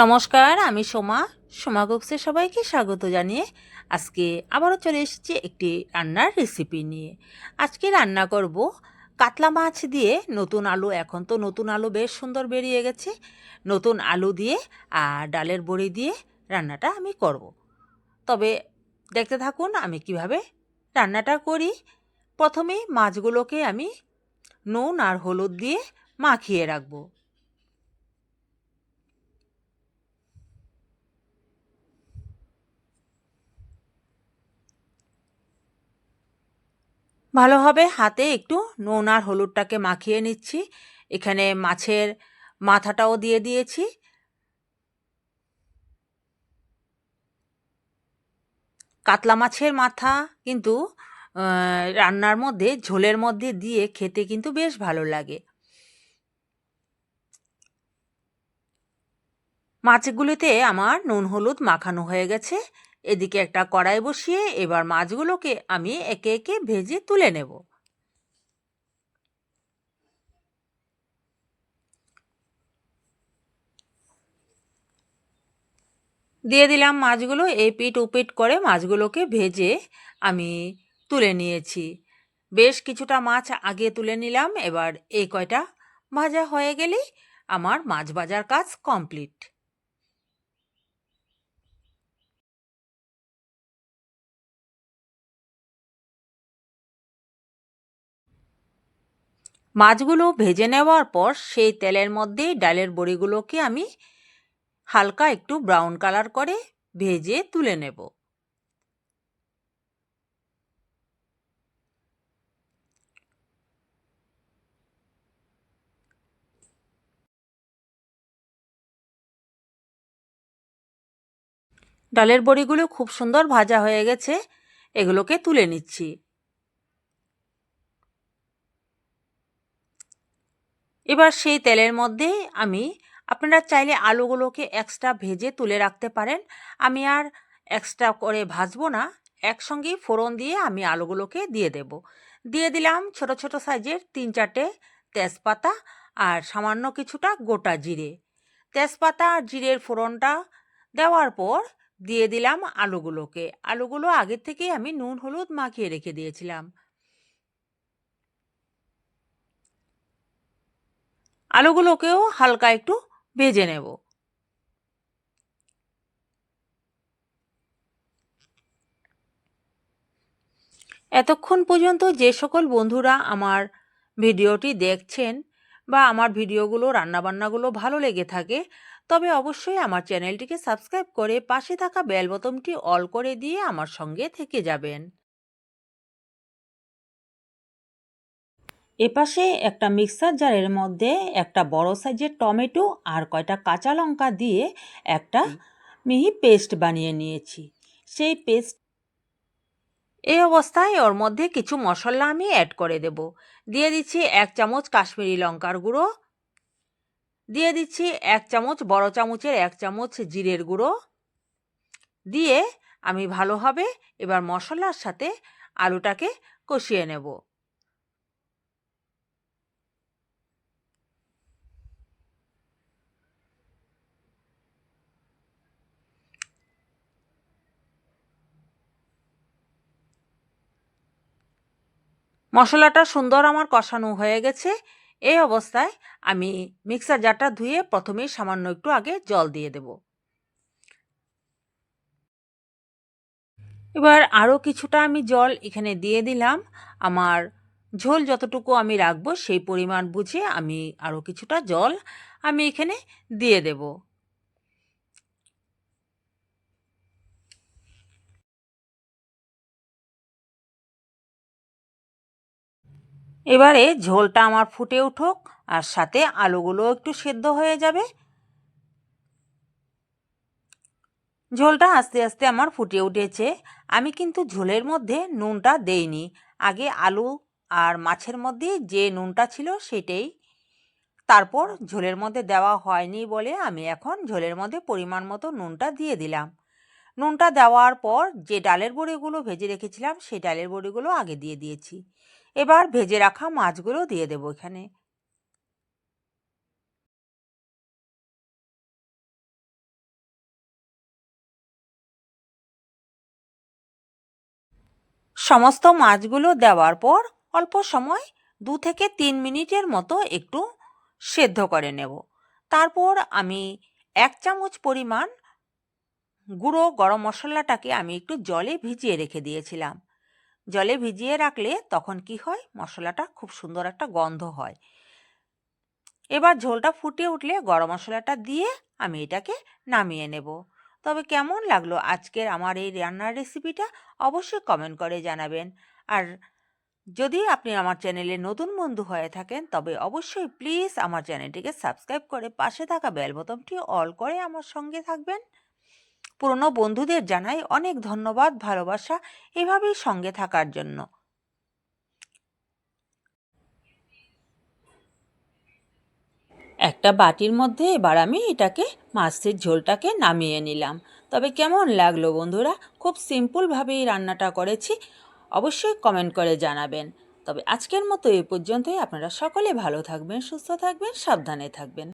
নমস্কার, আমি সোমা। সোমা কুকসে সবাইকে স্বাগত জানিয়ে আজকে আবারও চলে এসেছি একটি রান্নার রেসিপি নিয়ে। আজকে রান্না করব কাতলা মাছ দিয়ে নতুন আলু। এখন তো নতুন আলু বেশ সুন্দর বেরিয়ে গেছে। নতুন আলু দিয়ে আর ডালের বড়ি দিয়ে রান্নাটা আমি করব। তবে দেখতে থাকুন আমি কীভাবে রান্নাটা করি। প্রথমেই মাছগুলোকে আমি নুন আর হলুদ দিয়ে মাখিয়ে রাখব। ভালোভাবে হাতে একটু নুন আর হলুদটাকে মাখিয়ে নিচ্ছি। এখানে মাছের মাথাটাও দিয়ে দিয়েছি। কাতলা মাছের মাথা কিন্তু রান্নার মধ্যে, ঝোলের মধ্যে দিয়ে খেতে কিন্তু বেশ ভালো লাগে। মাছগুলিতে আমার নুন হলুদ মাখানো হয়ে গেছে। এদিকে একটা কড়াই বসিয়ে এবার মাছগুলোকে আমি একে একে ভেজে তুলে নেব। দিয়ে দিলাম মাছগুলো এই পিট উপিট করে মাছগুলোকে ভেজে আমি তুলে নিয়েছি। বেশ কিছুটা মাছ আগে তুলে নিলাম, এবার এই কয়টা ভাজা হয়ে গেলেই আমার মাছ ভাজার কাজ কমপ্লিট। মাছগুলো ভেজে নেওয়ার পর সেই তেলের মধ্যেই ডালের বড়িগুলোকে আমি হালকা একটু ব্রাউন কালার করে ভেজে তুলে নেব। ডালের বড়িগুলো খুব সুন্দর ভাজা হয়ে গেছে, এগুলোকে তুলে নিচ্ছি। এবার সেই তেলের মধ্যে আমি, আপনারা চাইলে আলুগুলোকে এক্সট্রা ভেজে তুলে রাখতে পারেন। আমি আর এক্সট্রা করে ভাজবো না। একসঙ্গেই ফোড়ন দিয়ে আমি আলুগুলোকে দিয়ে দেব। দিয়ে দিলাম ছোট ছোট সাইজের তিন চারটে তেজপাতা আর সামান্য কিছুটা গোটা জিরে। তেজপাতা আর জিরের ফোড়নটা দেওয়ার পর দিয়ে দিলাম আলুগুলোকে। আলুগুলো আগের থেকেই আমি নুন, হলুদ মাখিয়ে রেখে দিয়েছিলাম। আলুগুলোকেও হালকা একটু ভেজে নেব। এতক্ষণ পর্যন্ত যে সকল বন্ধুরা আমার ভিডিওটি দেখছেন বা আমার ভিডিওগুলো, রান্নাবান্নাগুলো ভালো লেগে থাকে, তবে অবশ্যই আমার চ্যানেলটিকে সাবস্ক্রাইব করে পাশে থাকা বেল বোতামটি অল করে দিয়ে আমার সঙ্গে থেকে যাবেন। এপাশে একটা মিক্সার জারের মধ্যে একটা বড় সাইজের টমেটো আর কয়টা কাঁচা লঙ্কা দিয়ে একটা মিহি পেস্ট বানিয়ে নিয়েছি। সেই পেস্ট এই অবস্থায় ওর মধ্যে কিছু মশলা আমি অ্যাড করে দেব। দিয়ে দিচ্ছি এক চামচ কাশ্মীরি লঙ্কার গুঁড়ো। দিয়ে দিচ্ছি এক চামচ বড় চামচের এক চামচ জিরের গুঁড়ো। দিয়ে আমি ভালোভাবে এবার মশলার সাথে আলুটাকে কষিয়ে নেব। মশলাটা সুন্দর আমার কষানো হয়ে গেছে। এই অবস্থায় আমি মিক্সার জারটা ধুয়ে প্রথমেই সামান্য একটু আগে জল দিয়ে দেব। এবার আরও কিছুটা আমি জল এখানে দিয়ে দিলাম। আমার ঝোল যতটুকু আমি রাখব সেই পরিমাণ বুঝে আমি আরও কিছুটা জল আমি এখানে দিয়ে দেবো। এবারে ঝোলটা আমার ফুটে উঠুক আর সাথে আলুগুলো একটু সেদ্ধ হয়ে যাবে। ঝোলটা আস্তে আস্তে আমার ফুটে উঠেছে। আমি কিন্তু ঝোলের মধ্যে নুনটা দেইনি। আগে আলু আর মাছের মধ্যে যে নুনটা ছিল সেটাই। তারপর ঝোলের মধ্যে দেওয়া হয়নি বলে আমি এখন ঝোলের মধ্যে পরিমাণ মতো নুনটা দিয়ে দিলাম। নুনটা দেওয়ার পর যে ডালের বড়িগুলো ভেজে রেখেছিলাম, সেই ডালের বড়িগুলো আগে দিয়ে দিয়েছি। এবার ভেজে রাখা মাছগুলো দিয়ে দেবো এখানে। সমস্ত মাছগুলো দেওয়ার পর অল্প সময় দু থেকে তিন মিনিটের মতো একটু সেদ্ধ করে নেব। তারপর আমি এক চামচ পরিমাণ গুঁড়ো গরম মশলাটাকে আমি একটু জলে ভিজিয়ে রেখে দিয়েছিলাম। জলে ভিজিয়ে রাখলে তখন কি হয়? মশলাটা খুব সুন্দর একটা গন্ধ হয়। এবার ঝোলটা ফুটে উঠলে গরম মশলাটা দিয়ে আমি এটাকে নামিয়ে নেব। তবে কেমন লাগল আজকের আমার এই রান্নার রেসিপিটা অবশ্যই কমেন্ট করে জানাবেন। আর যদি আপনি আমার চ্যানেলে নতুন বন্ধু হয়ে থাকেন, তবে অবশ্যই প্লিজ আমার চ্যানেলটিকে সাবস্ক্রাইব করে পাশে থাকা বেল বোতামটি অল করে আমার সঙ্গে থাকবেন। পুরনো বন্ধুদের জানাই অনেক ধন্যবাদ, ভালোবাসা এভাবেই সঙ্গে থাকার জন্য। একটা বাটির মধ্যে এবার আমি এটাকে, মাছের ঝোলটাকে নামিয়ে নিলাম। তবে কেমন লাগল বন্ধুরা? খুব সিম্পলভাবেই রান্নাটা করেছি, অবশ্যই কমেন্ট করে জানাবেন। তবে আজকের মতো এ পর্যন্তই। আপনারা সকলে ভালো থাকবেন, সুস্থ থাকবেন, সাবধানে থাকবেন।